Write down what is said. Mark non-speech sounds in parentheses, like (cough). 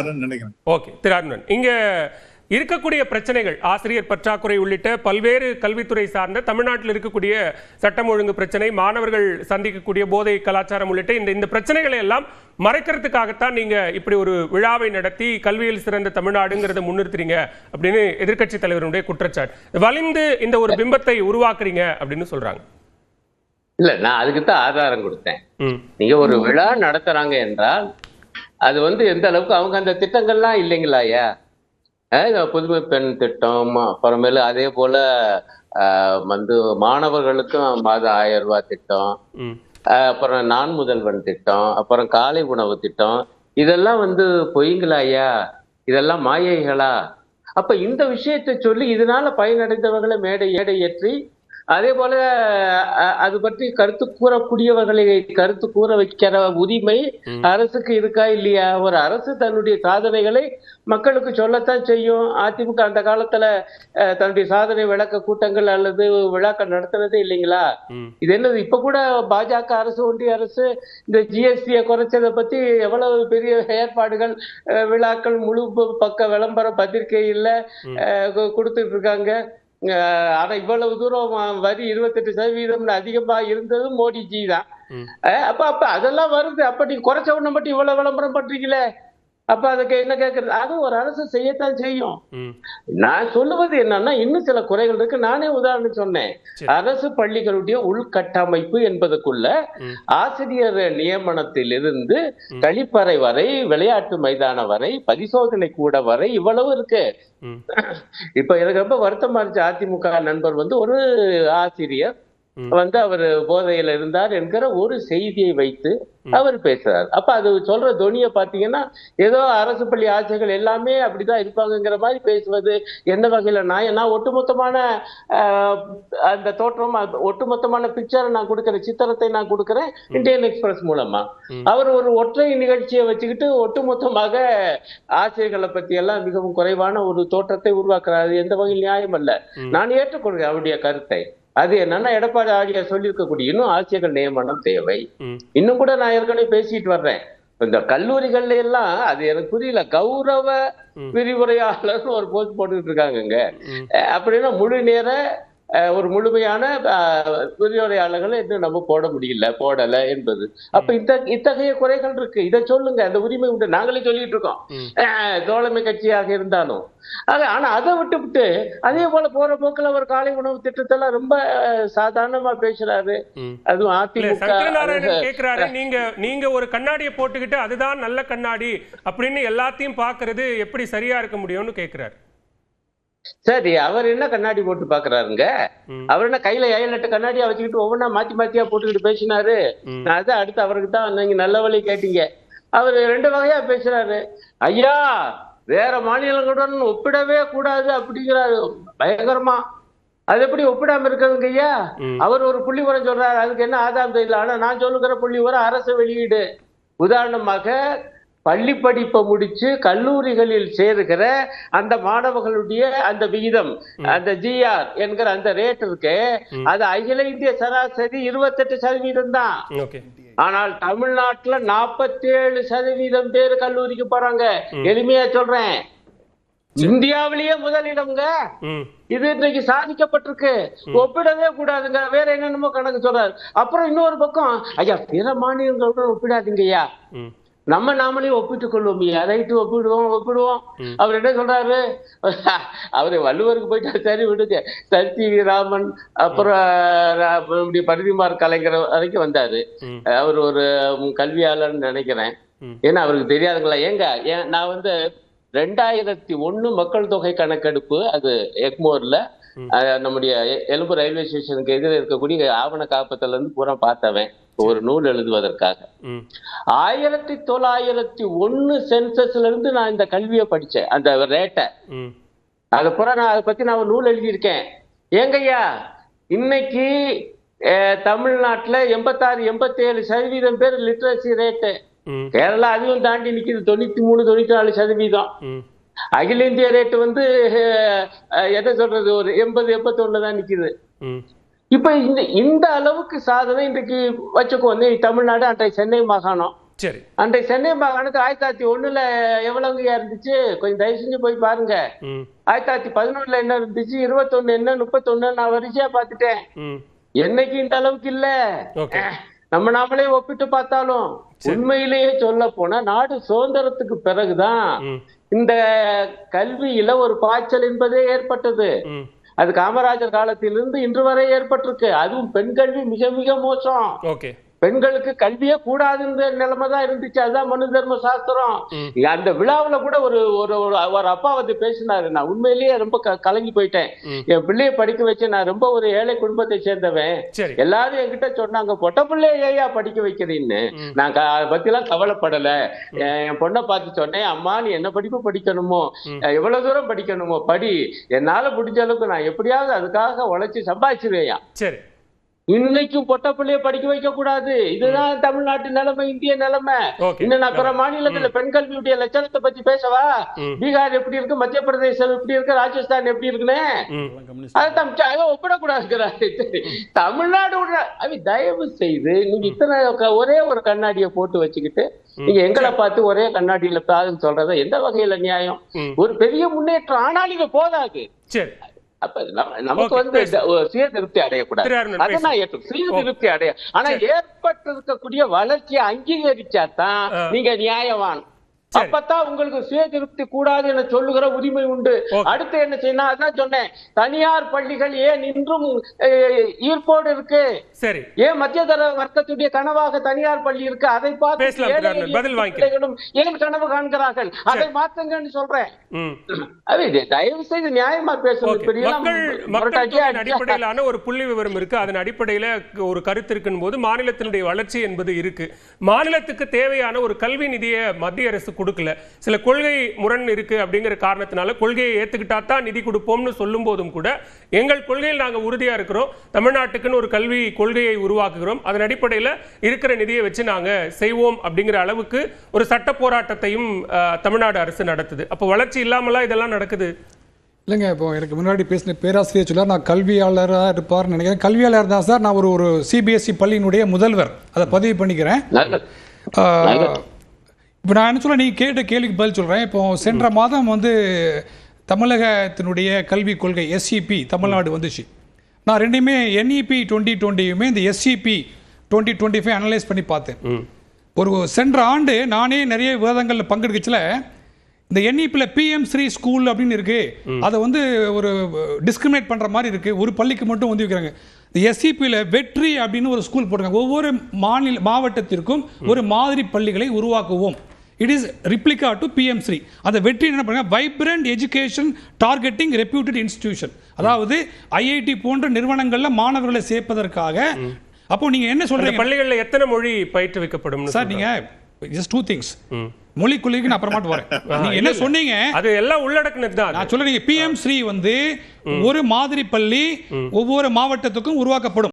சொல்றாருன்னு நினைக்கிறேன். ஓகே திரு அருணன் இங்க இருக்கக்கூடிய பிரச்சனைகள் ஆசிரியர் பற்றாக்குறை உள்ளிட்ட பல்வேறு கல்வித்துறை சார்ந்த தமிழ்நாட்டில் இருக்கக்கூடிய சட்டம் ஒழுங்கு பிரச்சனை மாணவர்கள் சந்திக்கக்கூடிய போதை கலாச்சாரம் உள்ளிட்ட இந்த இந்த பிரச்சனைகளை எல்லாம் மறைக்கிறதுக்காகத்தான் நீங்க இப்படி ஒரு விழாவை நடத்தி கல்வியில் சிறந்த தமிழ்நாடுங்கிறத முன்னிறுத்துறீங்க அப்படின்னு எதிர்க்கட்சி தலைவருடைய குற்றச்சாட்டு. வலிந்து இந்த ஒரு பிம்பத்தை உருவாக்குறீங்க அப்படின்னு சொல்றாங்க. இல்ல நான் அதுக்கு தான் ஆதாரம் கொடுத்தேன். நீங்க ஒரு விழா நடத்துறாங்க என்றால் அது வந்து எந்த அளவுக்கு அவங்க அந்த திட்டங்கள்லாம் இல்லைங்களா ஐயா? அஹ் இந்த புதுமை பெண் திட்டம் அப்புறமேலு அதே போல வந்து மாணவர்களுக்கும் மாதம் ஆயிரம் ரூபாய் திட்டம் அப்புறம் நான் முதல்வன் திட்டம் அப்புறம் காலை உணவு திட்டம் இதெல்லாம் வந்து பொய்ங்களா ஐயா? இதெல்லாம் மாயைகளா? அப்ப இந்த விஷயத்தை சொல்லி இதனால பயனடைந்தவர்களை மேடை ஏடை ஏற்றி அதே போல அது பற்றி கருத்து கூறக்கூடியவர்களை கருத்து கூற வைக்கிற உரிமை. அரசுக்கு இருக்கா இல்லையா? ஒரு அரசு தன்னுடைய சாதனைகளை மக்களுக்கு சொல்லத்தான் செய்யும். அதிமுக அந்த காலத்துல தன்னுடைய சாதனை விளக்க கூட்டங்கள் அல்லது விழாக்கள் நடத்துனதே இல்லைங்களா? இது என்னது? இப்ப கூட பாஜக அரசு ஒன்றிய அரசு இந்த ஜிஎஸ்டியை குறைச்சதை பத்தி எவ்வளவு பெரிய ஏற்பாடுகள் அஹ், விழாக்கள் முழு பக்க விளம்பர பத்திரிகையில கொடுத்துட்டு இருக்காங்க. ஆனா இவ்வளவு தூரம் வரி இருபத்தெட்டு சதவீதம் அதிகமா இருந்தது மோடிஜி தான். அப்ப அப்ப அதெல்லாம் வருது. அப்ப நீ குறைச்ச உடனே மட்டும் இவ்வளவு விளம்பரம் பண்றீங்களே? அப்ப அதுக்கு என்ன கேட்கறது அது ஒரு அரசு செய்யத்தான் செய்யும் நான் சொல்லுவது என்னன்னா இன்னும் சில குறைகள் இருக்கு நானே உதாரணம் சொன்னேன். அரசு பள்ளிகளுடைய உள்கட்டமைப்பு என்பதற்குள்ள ம். ஆசிரியர் நியமனத்திலிருந்து ம். கழிப்பறை வரை விளையாட்டு மைதானம் வரை பரிசோதனை கூட வரை இவ்வளவு இருக்கு இப்ப எனக்கு ரொம்ப வருத்தமா இருந்துச்சு அதிமுக நண்பர் வந்து ஒரு ஆசிரியர். வந்து அவர் போதையில இருந்தார் என்கிற ஒரு செய்தியை வைத்து. அவர் பேசுறார். அப்ப அது சொல்ற தொனியை பாத்தீங்கன்னா ஏதோ அரசு பள்ளி ஆட்சிகள் எல்லாமே அப்படிதான் இருப்பாங்கங்கிற மாதிரி பேசுவது எந்த வகையில நான் நான் ஒட்டுமொத்தமான அந்த தோற்றம் ஒட்டுமொத்தமான பிக்சரை நான் கொடுக்கிறேன் சித்திரத்தை நான் கொடுக்கிறேன் இந்தியன் எக்ஸ்பிரஸ் மூலமா. அவர் ஒரு ஒற்றை நிகழ்ச்சியை வச்சுக்கிட்டு ஒட்டுமொத்தமாக ஆசிரியர்களை பத்தி எல்லாம் மிகவும் குறைவான ஒரு தோற்றத்தை உருவாக்குறாரு. எந்த வகையில் நியாயம் அல்ல. நான் ஏற்றுக்கொள்கிறேன் அவருடைய கருத்தை. அது என்னன்னா எடப்பாடி ஆடியார் சொல்லியிருக்கக்கூடிய இன்னும் ஆட்சியர்கள் நியமனம் தேவை. இன்னும் கூட நான் ஏற்கனவே பேசிட்டு வர்றேன். இந்த கல்லூரிகள்ல எல்லாம் அது எனக்கு புரியல கௌரவ ம். விரிவுரையாளர்னு ஒரு போஸ்ட் இருக்காங்கங்க. ம். அஹ் அப்படின்னா முழு நேர ஒரு முழுமையான விரிவுரையாளர்களை இன்னும் நம்ம போட முடியல போடல என்பது. அப்ப இந்த இத்தகைய குறைகள் இருக்கு. இதை சொல்லுங்க. அந்த உரிமை உண்டு. நாங்களே சொல்லிட்டு இருக்கோம். தோழமை கட்சியாக இருந்தாலும். ஆனா அதை விட்டுவிட்டு அதே போல போற போக்குல ஒரு காலை உணவு திட்டத்தெல்லாம் ரொம்ப சாதாரணமா பேசுறாரு. அதுவும் அதிமுக நீங்க நீங்க ஒரு கண்ணாடியை போட்டுக்கிட்டு அதுதான் நல்ல கண்ணாடி அப்படின்னு எல்லாத்தையும் பாக்குறது எப்படி சரியா இருக்க முடியும்னு கேக்குறாரு. சரி அவர் என்ன கண்ணாடி போட்டு பாக்குறாருங்க? அவர் என்ன கையில ஏழு எட்டு கண்ணாடியா வச்சுக்கிட்டு ஒவ்வொன்றா மாத்தி மாத்தியா போட்டுக்கிட்டு பேசினாரு? நான் அதான் அடுத்து அவருக்கு தான் நீங்க நல்ல வழி கேட்டீங்க. அவர் ரெண்டு வகையா பேசுறாரு. ஐயா வேற மாநிலங்களுடன் ஒப்பிடவே கூடாது அப்படிங்கிறாரு. பயங்கரமா. அது எப்படி ஒப்பிடாம இருக்கிறதுங்க ஐயா. அவர் ஒரு புள்ளி உரம் சொல்றாரு. அதுக்கு என்ன ஆதாரம் தெரியல. ஆனா நான் சொல்லுகிற புள்ளி உரம் அரசு வெளியீடு. உதாரணமாக பள்ளி படிப்பை முடிச்சு கல்லூரிகளில் சேருகிற அந்த மாணவர்களுடைய அந்த விகிதம் அந்த ஜிஆர் என்கிற அந்த ரேட் இருக்கு. அது அகில இந்திய சராசரி இருபத்தெட்டு சதவீதம் தான். ஆனால் தமிழ்நாட்டுல 47% சதவீதம் பேர் கல்லூரிக்கு போறாங்க. எளிமையா சொல்றேன். இந்தியாவிலேயே முதலிடம்ங்க. இது இன்னைக்கு சாதிக்கப்பட்டிருக்கு. ஒப்பிடவே கூடாதுங்க. வேற என்னென்னமோ கணக்கு சொல்றாரு. அப்புறம் இன்னொரு பக்கம் ஐயா பிற மாநிலங்களுடன் ஒப்பிடாதீங்க ஐயா நம்ம நாமளே ஒப்பிட்டுக் கொள்வோம். ரைட்டு ஒப்பிடுவோம் ஒப்பிடுவோம். அவர் என்ன சொல்றாரு? அவரு வள்ளுவருக்கு போயிட்டா சரி விடுங்க. சரி வி ராமன் அப்புறம் இப்படி பரிதிமார் கலைஞர் வரைக்கும் வந்தாரு. அவர் ஒரு கல்வியாளர்னு நினைக்கிறேன். ஏன்னா அவருக்கு தெரியாதுங்களா? ஏங்க ஏன் நான் வந்து ரெண்டாயிரத்தி ஒண்ணு மக்கள் தொகை கணக்கெடுப்பு அது எக்மோர்ல நம்முடைய எ- எழும்பூர் ரயில்வே ஸ்டேஷனுக்கு எதிர இருக்கக்கூடிய ஆவண காப்பத்துல இருந்து பூரா பார்த்தவன். ஒரு நூல் எழுதுவதற்காக. ஆயிரத்தி தொள்ளாயிரத்தி ஒண்ணு சென்சஸ்ல இருந்து நான் இந்த கல்வியை படிச்சேன் அந்த ரேட்டை. அதை பூரா நான் அதை பத்தி நான் ஒரு நூல் எழுதியிருக்கேன். ஏங்கய்யா இன்னைக்கு தமிழ்நாட்டுல எண்பத்தாறு எண்பத்தி ஏழு சதவீதம் பேர் லிட்ரஸி ரேட்டு கேரளா அதுவும் தாண்டி நிக்குது. தொண்ணூத்தி மூணு தொண்ணூத்தி நாலு சதவீதம். அகில இந்திய ரேட்டு வந்து என்ன சொல்றது ஒரு எண்பது எண்பத்தொன்னு தான் நிக்குது. இப்ப இந்த இந்த அளவுக்கு சாதனை இன்றைக்கு வச்சுக்கோ வந்து தமிழ்நாடு அன்றைய சென்னை மாகாணம். சரி. அன்றைய சென்னை மாகாணத்துக்கு ஆயிரத்தி தொள்ளாயிரத்தி ஒண்ணுல எவ்வளவுங்க இருந்துச்சு? கொஞ்சம் தயவு செஞ்சு போய் பாருங்க. ஆயிரத்தி தொள்ளாயிரத்தி பதினொன்னுல என்ன இருந்துச்சு? இருபத்தொன்னு என்ன முப்பத்தொன்னு நான் வரிசையா பார்த்துட்டேன். ம். என்னைக்கு இந்த அளவுக்கு இல்ல? நம்ம நாமளே ஒப்பிட்டு பார்த்தாலும் உண்மையிலேயே சொல்ல போனா நாடு சுதந்திரத்துக்கு பிறகுதான் இந்த கல்வியில ஒரு பாய்ச்சல் என்பதே ஏற்பட்டது. அது காமராஜர் காலத்திலிருந்து இன்று வரை ஏற்பட்டிருக்கு. அதுவும் பெண் கல்வி மிக மிக மோசம். பெண்களுக்கு கல்வியே கூடாதுன்ற நிலைமை தான் இருந்துச்சு. அதுதான் மனு தர்ம சாஸ்திரம். அந்த விழாவுல கூட ஒரு ஒரு ஒரு அப்பா வந்து பேசினாரு. நான் உண்மையிலேயே ரொம்ப கலங்கி போயிட்டேன். என் பிள்ளைய படிக்க வச்சு நான் ரொம்ப ஒரு ஏழை குடும்பத்தை சேர்ந்தவன். சரி. எல்லாரும் என்கிட்ட சொன்னாங்க பொட்ட பிள்ளைய ஏயா படிக்க வைக்கிறீன்னு. நான் அதை பத்தி எல்லாம் கவலைப்படல என் பொண்ணை பார்த்து சொன்னேன் அம்மா நீ என்ன படிப்பு படிக்கணுமோ. எவ்வளவு தூரம் படிக்கணுமோ? படி. என்னால முடிஞ்ச அளவுக்கு நான் எப்படியாவது அதுக்காக உழைச்சு சம்பாதிச்சிருவேயா சரி. இன்னைக்கும் பொட்ட பிள்ளைய படிக்க வைக்க கூடாது இதுதான் தமிழ்நாட்டு நிலைமை இந்திய நிலைமை. இன்னும் நான் பிற மாநிலத்துல பெண் கல்வியுடைய லட்சணத்தை பத்தி பேசவா. பீகார் எப்படி இருக்கு? மத்திய பிரதேசம் எப்படி இருக்கு? ராஜஸ்தான் எப்படி இருக்குன்னு? அதை ஒப்பிடக்கூடாதுங்கிறாரு. தமிழ்நாடு தயவு செய்து நீங்க இத்தனை ஒரே ஒரு கண்ணாடியை போட்டு வச்சுக்கிட்டு நீங்க எங்களை பார்த்து ஒரே கண்ணாடியில பாருன்னு சொல்றத? எந்த வகையில நியாயம். ஒரு பெரிய முன்னேற்றம் ஆனால் இது போதாது அப்ப நமக்கு வந்து சுய திருப்தி அடையக்கூடாது. அதை நான் ஏற்று சுய திருப்தி அடைய ஆனா ஏற்பட்டிருக்கக்கூடிய வளர்ச்சியை அங்கீகரிச்சா தான். நீங்க நியாயவான். அப்பதான் உங்களுக்கு சுய திருப்தி கூடாது என சொல்லுகிற உரிமை உண்டு. அடுத்து என்ன செய்யணும்? அதான் சொன்னேன். தனியார் பள்ளிகள் ஏன் இன்றும் ஈர்ப்போடு இருக்கு? சரி. ஏன் மத்திய தர வர்க்கத்துடைய கனவாக தனியார் பள்ளி இருக்கு? அதை பார்த்து ஏன் கனவு காண்கிறார்கள்? அதை மாத்துங்கன்னு சொல்றேன். தயவு செய்து நியாயமா பேசணும் அடிப்படையிலான ஒரு புள்ளி விவரம் இருக்கு. அதன் அடிப்படையில ஒரு கருத்து இருக்கும் போது மாநிலத்தினுடைய வளர்ச்சி என்பது இருக்கு. மாநிலத்துக்கு தேவையான ஒரு கல்வி நிதியை மத்திய அரசு கொடுக்கல. சில கொள்கை முரண் இருக்கு அப்படிங்கிற காரணத்தினால கொள்கையை ஏத்துக்கிட்டா தான் நிதி கொடுப்போம்னு சொல்லும் போதும் கூட எங்கள் கொள்கையில் நாங்க உறுதியா இருக்கிறோம். தமிழ்நாட்டுக்குன்னு ஒரு கல்வி கொள்கையை உருவாக்குகிறோம். அதன் அடிப்படையில இருக்கிற நிதியை வச்சு நாங்க செய்வோம் அப்படிங்கிற அளவுக்கு ஒரு சட்ட போராட்டத்தையும் தமிழ்நாடு அரசு நடத்துது. அப்போ வளர்ச்சி இல்லாமலாம் இதெல்லாம் நடக்குது? இல்லைங்க இப்போ எனக்கு முன்னாடி பேசின பேராசிரியர் சொல்லார் நான் கல்வியாளராக இருப்பார்னு நினைக்கிறேன். கல்வியாளர் தான் சார் நான் ஒரு ஒரு சிபிஎஸ்சி பள்ளியினுடைய முதல்வர். அதை பதிவு பண்ணிக்கிறேன். இப்போ நான் என்ன சொல்ல நீங்கள் கேட்ட கேள்விக்கு பதில் சொல்கிறேன் இப்போ சென்ற மாதம் வந்து தமிழகத்தினுடைய கல்விக் கொள்கை எஸ்சிபி தமிழ்நாடு வந்துச்சு. நான் ரெண்டையுமே E என்இபி டுவெண்ட்டி டுவெண்ட்டியுமே இந்த SCP twenty twenty five analyse பண்ணி பார்த்தேன். ஒரு சென்ற ஆண்டு நானே நிறைய விவாதங்களில் பங்கெடுக்கச்சுல இந்த என்இபியில் பிஎம் ஸ்ரீ ஸ்கூல் அப்படின்னு இருக்கு. அதை வந்து ஒரு டிஸ்கிரிமினேட் பண்ற மாதிரி இருக்கு. ஒரு பள்ளிக்கு மட்டும் வந்து வைக்கிறாங்க. இந்த எஸ்சிபியில் வெற்றி அப்படின்னு ஒரு ஸ்கூல் போட்டிருக்காங்க. ஒவ்வொரு மாநில மாவட்டத்திற்கும் ஒரு மாதிரி பள்ளிகளை உருவாக்குவோம். It is replica to PM Shri அந்த வெற்றி என்ன பண்ணுங்க? Vibrant education targeting reputed institution அதாவது ஐஐடி போன்ற நிறுவனங்கள்ல மாணவர்களை சேர்ப்பதற்காக. அப்போ நீங்க என்ன சொல்றீங்க? பள்ளிகள்ல எத்தனை மொழி பயிற்றுவிக்கப்படும் சார் நீங்க ஜஸ்ட் டூ திங்ஸ் மொழி கொள்கைக்கு நான் அப்புறமாட்டு வரேன் (laughs) நீங்க என்ன சொன்னீங்க? அது எல்லாம் உள்ளடக்கினது தான் நான் சொல்றேன் பிஎம் ஸ்ரீ வந்து ஒரு மாதிரி பள்ளி ஒவ்வொரு மாவட்டத்துக்கும் உருவாக்கப்படும்.